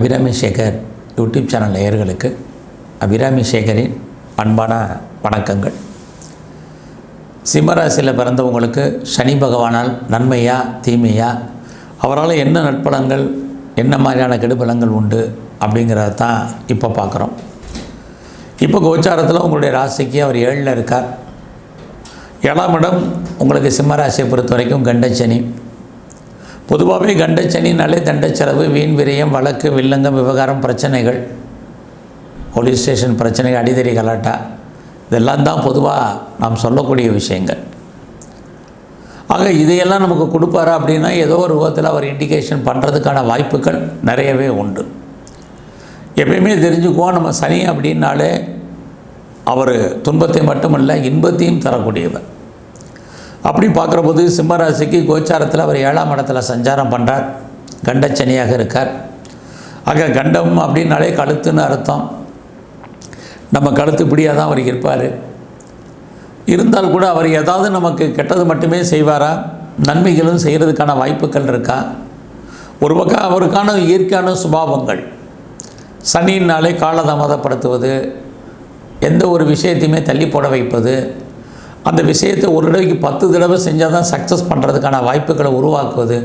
Abirami Sekar YouTube channel நேயர்களுக்கு அபிராமி சேகரின் அன்பான வணக்கங்கள். சிம்மராசியில் பிறந்தவங்களுக்கு சனி பகவானால் நன்மையா தீமையா அவரால் என்ன நட்பலங்கள் என்ன மாதிரியான கெடுபலங்கள் உண்டு அப்படிங்கிறத தான் இப்போ பார்க்குறோம். இப்போ கோச்சாரத்தில் உங்களுடைய ராசிக்கு அவர் ஏழில் இருக்கார். ஏழாம் இடம் உங்களுக்கு சிம்மராசியை பொறுத்த வரைக்கும் கண்டச்சனி பொதுவாகவே கண்டச்சனினாலே தண்டச்செலவு வீண் விரயம் வழக்கு வில்லங்கம் விவகாரம் பிரச்சனைகள் போலீஸ் ஸ்டேஷன் பிரச்சனை அடிதடி கலாட்டா இதெல்லாம் தான் பொதுவாக நாம் சொல்லக்கூடிய விஷயங்கள். ஆக இதையெல்லாம் நமக்கு கொடுப்பாரா அப்படின்னா ஏதோ ஒரு விதத்தில் அவர் இண்டிகேஷன் பண்ணுறதுக்கான வாய்ப்புகள் நிறையவே உண்டு. எப்பயுமே தெரிஞ்சுக்குவோம் நம்ம சனி அப்படின்னாலே அவர் துன்பத்தை மட்டுமல்ல இன்பத்தையும் தரக்கூடியவர். அப்படி பார்க்குற போது சிம்மராசிக்கு கோச்சாரத்தில் அவர் ஏழாம் இடத்துல சஞ்சாரம் பண்ணுறார் கண்டச்சனியாக இருக்கார். ஆக கண்டம் அப்படின்னாலே கழுத்துன்னு அர்த்தம். நம்ம கழுத்து இப்படியாக தான் அவர் இருப்பார். இருந்தால் கூட அவர் ஏதாவது நமக்கு கெட்டது மட்டுமே செய்வாரா? நன்மைகளும் செய்கிறதுக்கான வாய்ப்புகள் இருக்கா? ஒரு பக்கம் அவருக்கான இயற்கையான சுபாவங்கள். சனியினாலே காலதாமதப்படுத்துவது எந்த ஒரு விஷயத்தையுமே தள்ளி போட வைப்பது அந்த விஷயத்தை ஒரு தடவைக்கு பத்து தடவை செஞ்சால் தான் சக்ஸஸ் பண்ணுறதுக்கான வாய்ப்புகளை உருவாக்குவது.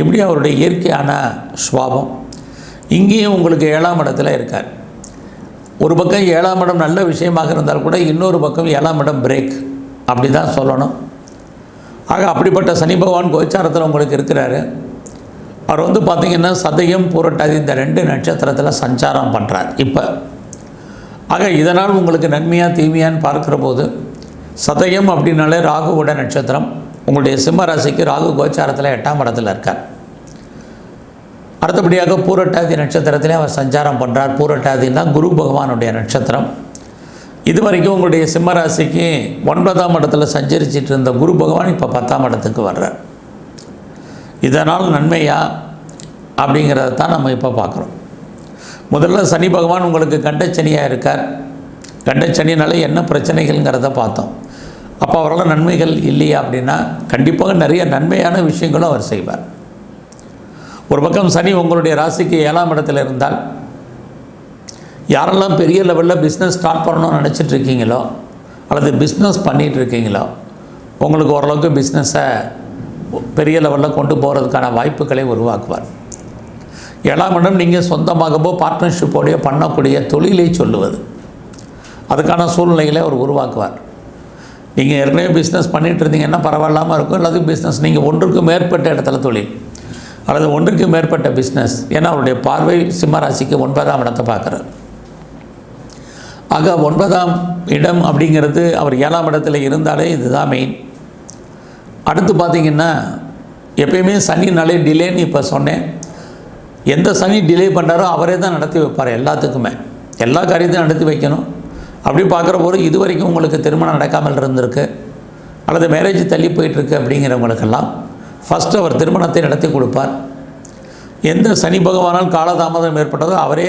இப்படி அவருடைய இயற்கையான சுவாபம் இங்கேயும் உங்களுக்கு ஏழாம் இடத்துல இருக்கார். ஒரு பக்கம் ஏழாம் இடம் நல்ல விஷயமாக இருந்தால் கூட இன்னொரு பக்கம் ஏழாம் இடம் பிரேக் அப்படி தான் சொல்லணும். ஆக அப்படிப்பட்ட சனி பகவான் கோச்சாரத்தில் உங்களுக்கு இருக்கிறாரு. அவர் வந்து பார்த்திங்கன்னா சதயம் பூரட்டாதி இந்த ரெண்டு நட்சத்திரத்தில் சஞ்சாரம் பண்ணுறார் இப்போ ஆக இதனால் உங்களுக்கு நன்மையாக தீமையான்னு பார்க்குற போது சதயம் அப்படின்னாலே ராகுவோட நட்சத்திரம். உங்களுடைய சிம்ம ராசிக்கு ராகு கோச்சாரத்தில் எட்டாம் இடத்துல இருக்கார். அடுத்தபடியாக பூரட்டாதி நட்சத்திரத்திலே அவர் சஞ்சாரம் பண்ணுறார் பூரட்டாதின்னா குரு பகவானுடைய நட்சத்திரம். இது வரைக்கும் உங்களுடைய சிம்ம ராசிக்கு ஒன்பதாம் இடத்துல சஞ்சரிச்சிட்டு இருந்த குரு பகவான் இப்போ பத்தாம் இடத்துக்கு வர்றார். இதனால் நன்மையா? அப்படிங்கிறத தான் நம்ம இப்போ பார்க்குறோம். முதல்ல சனி பகவான் உங்களுக்கு கண்டச்சனியாக இருக்கார். கண்டச்சனினால என்ன பிரச்சனைகள்ங்கிறத பார்த்தோம். அப்போ அவரால் நன்மைகள் இல்லையா அப்படின்னா கண்டிப்பாக நிறைய நன்மையான விஷயங்களும் அவர் செய்வார். ஒரு பக்கம் சனி உங்களுடைய ராசிக்கு ஏழாம் இடத்துல இருந்தால் யாரெல்லாம் பெரிய லெவலில் பிஸ்னஸ் ஸ்டார்ட் பண்ணணும்னு நினச்சிட்டு இருக்கீங்களோ அல்லது பிஸ்னஸ் பண்ணிகிட்டு இருக்கீங்களோ உங்களுக்கு ஓரளவுக்கு பிஸ்னஸை பெரிய லெவலில் கொண்டு போகிறதுக்கான வாய்ப்புகளை உருவாக்குவார். ஏழாம் இடம் நீங்கள் சொந்தமாகவோ பார்ட்னர்ஷிப்போடையோ பண்ணக்கூடிய தொழிலை சொல்லுவது. அதுக்கான சூழ்நிலைகளை அவர் உருவாக்குவார். நீங்கள் ஏற்கனவே பிஸ்னஸ் பண்ணிகிட்டு இருந்தீங்கன்னா பரவாயில்லாமல் இருக்கும். அல்லது பிஸ்னஸ் நீங்கள் ஒன்றுக்கு மேற்பட்ட இடத்துல தொழில் அல்லது ஒன்றுக்கு மேற்பட்ட பிஸ்னஸ் ஏன்னா அவருடைய பார்வை சிம்மராசிக்கு ஒன்பதாம் இடத்தை பார்க்குறார். ஆக ஒன்பதாம் இடம் அப்படிங்கிறது அவர் ஏழாம் இடத்துல இருந்தாலே இதுதான் மெயின் அடுத்து பார்த்திங்கன்னா எப்பயுமே சனினாலே டிலேன்னு இப்போ சொன்னேன். எந்த சனி டிலே பண்ணுறாரோ அவரே தான் நடத்தி வைப்பார் எல்லாத்துக்குமே. எல்லா காரியத்தையும் நடத்தி வைக்கணும். அப்படி பார்க்குற போது இது வரைக்கும் உங்களுக்கு திருமணம் நடக்காமல் இருந்திருக்கு அல்லது மேரேஜ் தள்ளி போயிட்டுருக்கு அப்படிங்கிறவங்களுக்கெல்லாம் ஃபஸ்ட்டு அவர் திருமணத்தை நடத்தி கொடுப்பார். எந்த சனி பகவானால் காலதாமதம் ஏற்பட்டதோ அவரே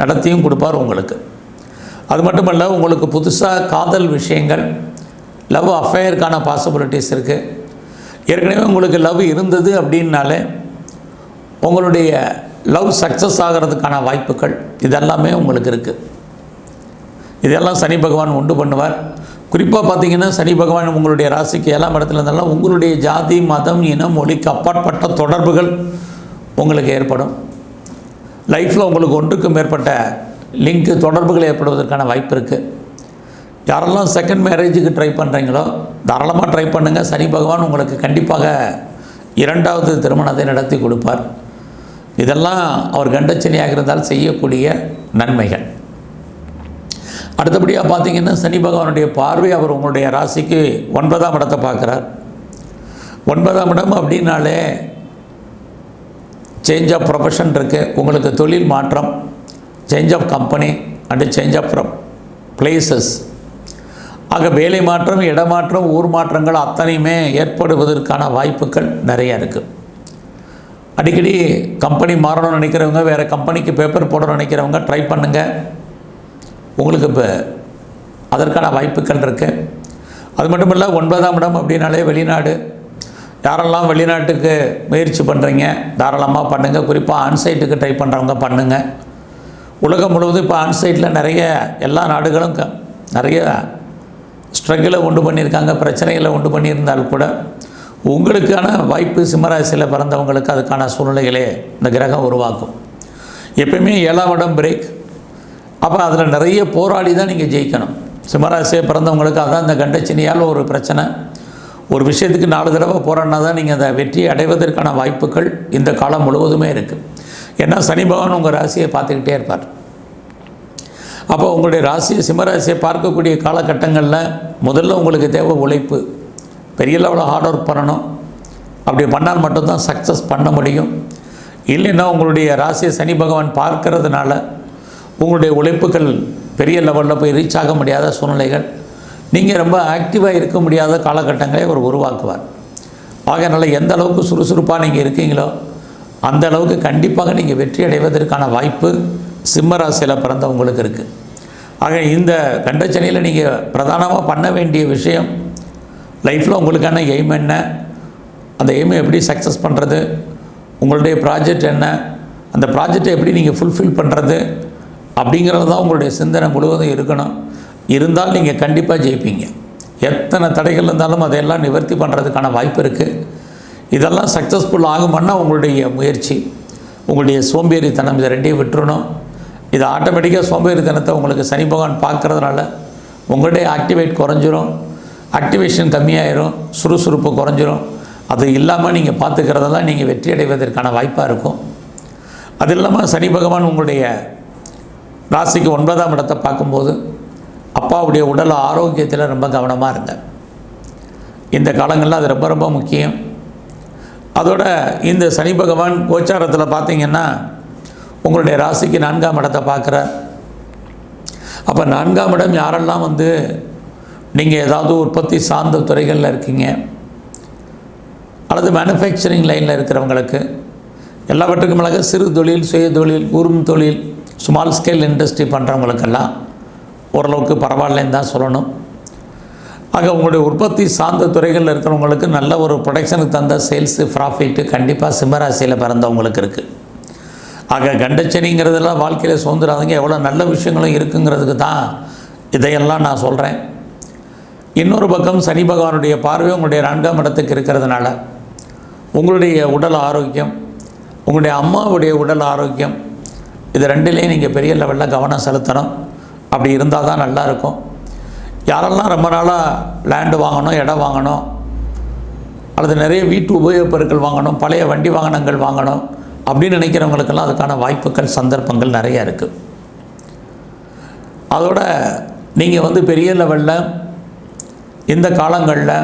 நடத்தியும் கொடுப்பார் உங்களுக்கு. அது மட்டுமல்ல உங்களுக்கு புதுசாக காதல் விஷயங்கள் லவ் அஃபேயருக்கான பாசிபிலிட்டிஸ் இருக்குது ஏற்கனவே உங்களுக்கு லவ் இருந்தது அப்படின்னாலே உங்களுடைய லவ் சக்ஸஸ் ஆகிறதுக்கான வாய்ப்புகள் இதெல்லாமே உங்களுக்கு இருக்குது இதெல்லாம் சனி பகவான் உண்டு பண்ணுவார். குறிப்பாக பார்த்தீங்கன்னா சனி பகவான் உங்களுடைய ராசிக்கு ஏழாம் இடத்துல இருந்தாலும் உங்களுடைய ஜாதி மதம் இனம் மொழிக்கு அப்பாற்பட்ட தொடர்புகள் உங்களுக்கு ஏற்படும். லைஃப்பில் உங்களுக்கு ஒன்றுக்கும் மேற்பட்ட லிங்க் தொடர்புகள் ஏற்படுவதற்கான வாய்ப்பு இருக்குது யாரெல்லாம் செகண்ட் மேரேஜுக்கு ட்ரை பண்ணுறீங்களோ தாராளமாக ட்ரை பண்ணுங்கள் சனி பகவான் உங்களுக்கு கண்டிப்பாக இரண்டாவது திருமணத்தை நடத்தி கொடுப்பார். இதெல்லாம் அவர் கண்டச்சனியாக இருந்தால் செய்யக்கூடிய நன்மைகள். அடுத்தபடியாக பார்த்தீங்கன்னா சனி பகவானுடைய பார்வை அவர் உங்களுடைய ராசிக்கு ஒன்பதாம் இடத்தை பார்க்குறார். ஒன்பதாம் இடம் அப்படின்னாலே சேஞ்ச் ஆஃப் ப்ரொஃபஷன் இருக்குது உங்களுக்கு தொழில் மாற்றம் change of company and change of places ஆக வேலை மாற்றம் இடமாற்றம் ஊர் மாற்றங்கள் அத்தனையுமே ஏற்படுவதற்கான வாய்ப்புகள் நிறைய இருக்குது அடிக்கடி கம்பெனி மாறணும்னு நினைக்கிறவங்க வேறு கம்பெனிக்கு பேப்பர் போடணும்னு நினைக்கிறவங்க ட்ரை பண்ணுங்கள் உங்களுக்கு இப்போ அதற்கான வாய்ப்புகள் இருக்குது அது மட்டும் இல்லை ஒன்பதாம் இடம் அப்படின்னாலே வெளிநாடு. யாரெல்லாம் வெளிநாட்டுக்கு முயற்சி பண்ணுறீங்க தாராளமாக பண்ணுங்கள் குறிப்பாக ஆன்சைட்டுக்கு ட்ரை பண்ணுறவங்க பண்ணுங்கள் உலகம் முழுவதும் இப்போ ஆன்சைட்டில் நிறைய எல்லா நாடுகளும் க- நிறைய ஸ்ட்ரகிளை உண்டு பண்ணியிருக்காங்க பிரச்சனைகளை உண்டு பண்ணியிருந்தால் கூட உங்களுக்கான வாய்ப்பு சிம்மராசியில் பிறந்தவங்களுக்கு அதுக்கான சூழ்நிலைகளே இந்த கிரகம் உருவாக்கும். எப்பயுமே ஏழாம் இடம் பிரேக் அப்போ அதில் நிறைய போராடி தான் நீங்கள் ஜெயிக்கணும். சிம்மராசியை பிறந்தவங்களுக்கு அதான் இந்த கண்டச்சினியால் ஒரு பிரச்சனை. ஒரு விஷயத்துக்கு நாலு தடவை போராடினா தான் நீங்கள் அந்த வெற்றியை அடைவதற்கான வாய்ப்புகள் இந்த காலம் முழுவதுமே இருக்குது ஏன்னா சனி பகவான் உங்கள் ராசியை பார்த்துக்கிட்டே இருப்பார். அப்போ உங்களுடைய ராசியை சிம்மராசியை பார்க்கக்கூடிய காலகட்டங்களில் முதல்ல உங்களுக்கு தேவை உழைப்பு. பெரிய லெவலில் ஹார்ட் ஒர்க் பண்ணணும். அப்படி பண்ணால் மட்டும்தான் சக்ஸஸ் பண்ண முடியும். இல்லைன்னா உங்களுடைய ராசியை சனி பகவான் பார்க்கறதுனால உங்களுடைய உழைப்புகள் பெரிய லெவலில் போய் ரீச் ஆக முடியாத சூழ்நிலைகள். நீங்கள் ரொம்ப ஆக்டிவாக இருக்க முடியாத காலகட்டங்களை அவர் உருவாக்குவார். ஆகையனால எந்த அளவுக்கு சுறுசுறுப்பாக நீங்கள் இருக்கீங்களோ அந்த அளவுக்கு கண்டிப்பாக நீங்கள் வெற்றி அடைவதற்கான வாய்ப்பு சிம்ம ராசியில் பிறந்தவங்களுக்கு இருக்குது ஆக இந்த கண்டச்சனையில் நீங்கள் பிரதானமாக பண்ண வேண்டிய விஷயம் லைஃப்பில் உங்களுக்கான எய்ம் என்ன அந்த எய்மை எப்படி சக்ஸஸ் பண்ணுறது உங்களுடைய ப்ராஜெக்ட் என்ன அந்த ப்ராஜெக்டை எப்படி நீங்கள் ஃபுல்ஃபில் பண்ணுறது அப்படிங்கிறது தான் உங்களுடைய சிந்தனை முழுவதும் இருக்கணும். இருந்தால் நீங்கள் கண்டிப்பாக ஜெயிப்பீங்க. எத்தனை தடைகள் இருந்தாலும் அதையெல்லாம் நிவர்த்தி பண்ணுறதுக்கான வாய்ப்பு இருக்குது இதெல்லாம் சக்ஸஸ்ஃபுல் ஆகுமான்னா உங்களுடைய முயற்சி உங்களுடைய சோம்பேறித்தனம் இதை ரெண்டையும் விட்டுறணும். இது ஆட்டோமேட்டிக்காக சோம்பேறித்தனத்தை உங்களுக்கு சனி பகவான் பார்க்கறதுனால உங்களுடைய ஆக்டிவேட் குறைஞ்சிரும். ஆக்டிவேஷன் கம்மியாயிரும் சுறுசுறுப்பு குறைஞ்சிரும். அது இல்லாமல் நீங்கள் பார்த்துக்கிறதெல்லாம் நீங்கள் வெற்றி அடைவதற்கான வாய்ப்பாக இருக்கும். அது இல்லாமல் சனி பகவான் உங்களுடைய ராசிக்கு ஒன்பதாம் இடத்தை பார்க்கும்போது அப்பாவுடைய உடல் ஆரோக்கியத்தில் ரொம்ப கவனமாக இருங்க இந்த காலங்களில் அது ரொம்ப ரொம்ப முக்கியம். அதோட இந்த சனி பகவான் கோச்சாரத்தில் பார்த்தீங்கன்னா உங்களுடைய ராசிக்கு நான்காம் இடத்தை பார்க்குறார். அப்போ நான்காம் இடம் யாரெல்லாம் வந்து நீங்கள் ஏதாவது உற்பத்தி சார்ந்த துறைகளில் இருக்கீங்க அல்லது மேனுஃபேக்சரிங் லைனில் இருக்கிறவங்களுக்கு எல்லாவற்றுக்கும் அழகாக சிறு தொழில் சுய தொழில் குறும் தொழில் ஸ்மால் ஸ்கேல் இண்டஸ்ட்ரி பண்ணுறவங்களுக்கெல்லாம் ஓரளவுக்கு பரவாயில்லன்னு தான் சொல்லணும். ஆக உங்களுடைய உற்பத்தி சார்ந்த துறைகளில் இருக்கிறவங்களுக்கு நல்ல ஒரு ப்ரொடக்ஷனுக்கு தந்த சேல்ஸு ப்ராஃபிட்டு கண்டிப்பாக சிம்மராசியில் பிறந்தவங்களுக்கு இருக்குது ஆக கண்டச்சனிங்கிறதெல்லாம் வாழ்க்கையில் சுதந்திராதங்க எவ்வளோ நல்ல விஷயங்களும் இருக்குங்கிறதுக்கு தான் இதையெல்லாம் நான் சொல்கிறேன் இன்னொரு பக்கம் சனி பகவானுடைய பார்வை உங்களுடைய நான்காம் இடத்துக்கு இருக்கிறதுனால உங்களுடைய உடல் ஆரோக்கியம் உங்களுடைய அம்மாவுடைய உடல் ஆரோக்கியம் இது ரெண்டுலேயும் நீங்கள் பெரிய லெவலில் கவனம் செலுத்தணும். அப்படி இருந்தால் தான் நல்லாயிருக்கும். யாரெல்லாம் ரொம்ப நாளாக லேண்டு வாங்கணும் இடம் வாங்கணும் அல்லது நிறைய வீட்டு உபயோகப் பொருட்கள் வாங்கணும் பழைய வண்டி வாகனங்கள் வாங்கணும் அப்படின்னு நினைக்கிறவங்களுக்கெல்லாம் அதுக்கான வாய்ப்புகள் சந்தர்ப்பங்கள் நிறைய இருக்குது அதோட நீங்கள் வந்து பெரிய லெவலில் இந்த காலங்களில்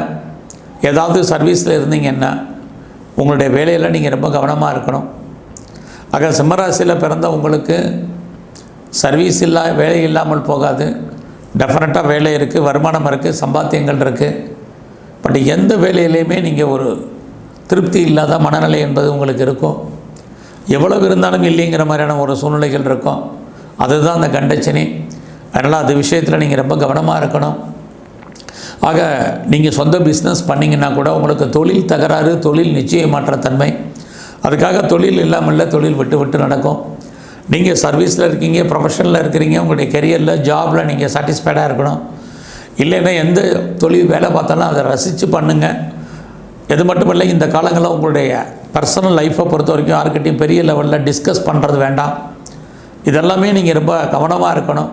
ஏதாவது சர்வீஸில் இருந்தீங்கன்னா உங்களுடைய வேலையில் நீங்கள் ரொம்ப கவனமாக இருக்கணும். ஆக சிம்மராசியில் பிறந்த உங்களுக்கு சர்வீஸ் இல்லா வேலை இல்லாமல் போகாது. டெஃபினட்டாக வேலை இருக்குது வருமானம் இருக்குது சம்பாத்தியங்கள் இருக்குது பட் எந்த வேலையிலையுமே நீங்கள் ஒரு திருப்தி இல்லாத மனநிலை என்பது உங்களுக்கு இருக்கும். எவ்வளவு இருந்தாலும் இல்லைங்கிற மாதிரியான ஒரு சூழ்நிலைகள் இருக்கும். அதுதான் அந்த கண்டச்சனி அதனால் அது விஷயத்தில் நீங்கள் ரொம்ப கவனமாக இருக்கணும். ஆக நீங்கள் சொந்த பிஸ்னஸ் பண்ணிங்கன்னா கூட உங்களுக்கு தொழில் தகராறு தொழில் நிச்சயமாற்ற தன்மை அதுக்காக தொழில் இல்லாமல் இல்லை, தொழில் விட்டு விட்டு நடக்கும். நீங்கள் சர்வீஸில் இருக்கீங்க ப்ரொஃபஷனில் இருக்கிறீங்க உங்களுடைய கெரியரில் ஜாபில் நீங்கள் சாட்டிஸ்ஃபைடாக இருக்கணும். இல்லைன்னா எந்த தொழில் வேலை பார்த்தாலும் அதை ரசித்து பண்ணுங்கள் இது மட்டும் இல்லை இந்த காலங்களில் உங்களுடைய பர்சனல் லைஃப்பை பொறுத்த வரைக்கும் யாருக்கிட்டையும் பெரிய லெவலில் டிஸ்கஸ் பண்ணுறது வேண்டாம். இதெல்லாமே நீங்கள் ரொம்ப கவனமாக இருக்கணும்.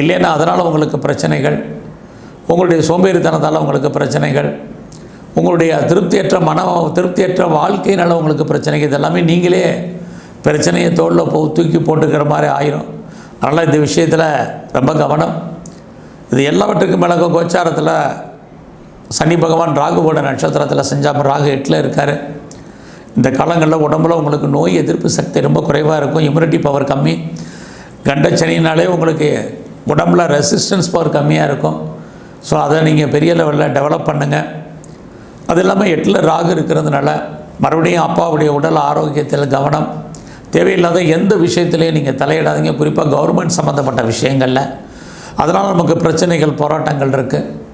இல்லைன்னா அதனால் உங்களுக்கு பிரச்சனைகள். உங்களுடைய சோம்பேறித்தனத்தால் உங்களுக்கு பிரச்சனைகள். உங்களுடைய திருப்தியற்ற மன திருப்தியற்ற வாழ்க்கையினால் உங்களுக்கு பிரச்சனைகள் இதெல்லாமே நீங்களே பிரச்சனையை தோளில் போ தூக்கி போட்டுக்கிற மாதிரி ஆயிரும். அதனால் இந்த விஷயத்தில் ரொம்ப கவனம். இது எல்லாவற்றுக்கும் மேலே கோச்சாரத்தில் சனி பகவான் ராகுவோட நட்சத்திரத்தில் செஞ்சாமல் ராகு எட்டில் இருக்கார். இந்த காலங்களில் உடம்புல உங்களுக்கு நோய் எதிர்ப்பு சக்தி ரொம்ப குறைவாக இருக்கும். இம்யூனிட்டி பவர் கம்மி. கண்டச்சனினாலே உங்களுக்கு உடம்புல ரெசிஸ்டன்ஸ் பவர் கம்மியாக இருக்கும். ஸோ அதை நீங்கள் பெரிய லெவலில் டெவலப் பண்ணுங்கள் அது இல்லாமல் எட்டில் ராகு இருக்கிறதுனால மறுபடியும் அப்பாவுடைய உடல் ஆரோக்கியத்தில் கவனம். தேவையில்லாத எந்த விஷயத்துலையும் நீங்கள் தலையிடாதீங்க. குறிப்பாக கவர்மெண்ட் சம்மந்தப்பட்ட விஷயங்களில். அதனால் நமக்கு பிரச்சனைகள் போராட்டங்கள் இருக்குது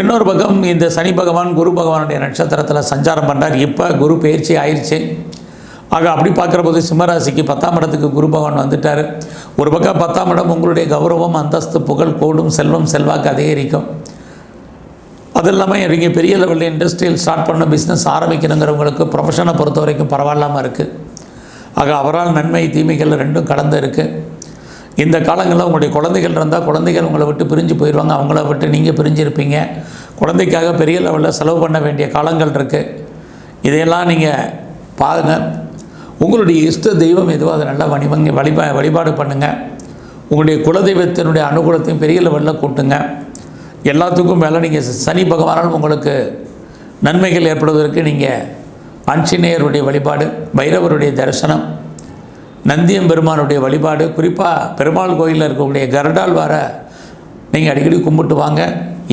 இன்னொரு பக்கம் இந்த சனி பகவான் குரு பகவானுடைய நட்சத்திரத்தில் சஞ்சாரம் பண்ணுறார் இப்போ குரு பயிற்சி ஆயிடுச்சு ஆக அப்படி பார்க்குற போது சிம்மராசிக்கு பத்தாம் இடத்துக்கு குரு பகவான் வந்துட்டார். ஒரு பக்கம் பத்தாம் இடம் உங்களுடைய கௌரவம் அந்தஸ்து புகழ் கூடும் செல்வம் செல்வாக்கு அதிகரிக்கும். அது இல்லாமல் நீங்கள் பெரிய லெவலில் இண்டஸ்ட்ரியல் ஸ்டார்ட் பண்ண பிஸ்னஸ் ஆரம்பிக்கணுங்கிறவங்களுக்கு ப்ரொஃபஷனை பொறுத்த வரைக்கும் பரவாயில்லாமல் இருக்குது ஆக அவரால் நன்மை தீமைகள் ரெண்டும் கலந்து இருக்குது இந்த காலங்களில் உங்களுடைய குழந்தைகள் இருந்தால் குழந்தைகள் உங்களை விட்டு பிரிஞ்சு போயிடுவாங்க. அவங்கள விட்டு நீங்கள் பிரிஞ்சிருப்பீங்க. குழந்தைக்காக பெரிய லெவலில் செலவு பண்ண வேண்டிய காலங்கள் இருக்குது இதையெல்லாம் நீங்கள் பாருங்கள் உங்களுடைய இஷ்ட தெய்வம் எதுவோ அதை நல்லா வணிவங்க வழிபா வழிபாடு பண்ணுங்கள் உங்களுடைய குலதெய்வத்தினுடைய அனுகூலத்தையும் பெரிய லெவலில் கூட்டுங்க. எல்லாத்துக்கும் மேலே நீங்கள் சனி பகவானால் உங்களுக்கு நன்மைகள் ஏற்படுவதற்கு நீங்கள் ஆஞ்சநேயருடைய வழிபாடு பைரவருடைய தரிசனம் நந்தியம் பெருமானுடைய வழிபாடு குறிப்பாக பெருமாள் கோயிலில் இருக்கக்கூடிய கருடால் வார நீங்கள் அடிக்கடி கும்பிட்டு வாங்க.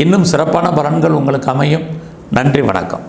இன்னும் சிறப்பான பலன்கள் உங்களுக்கு அமையும். நன்றி வணக்கம்.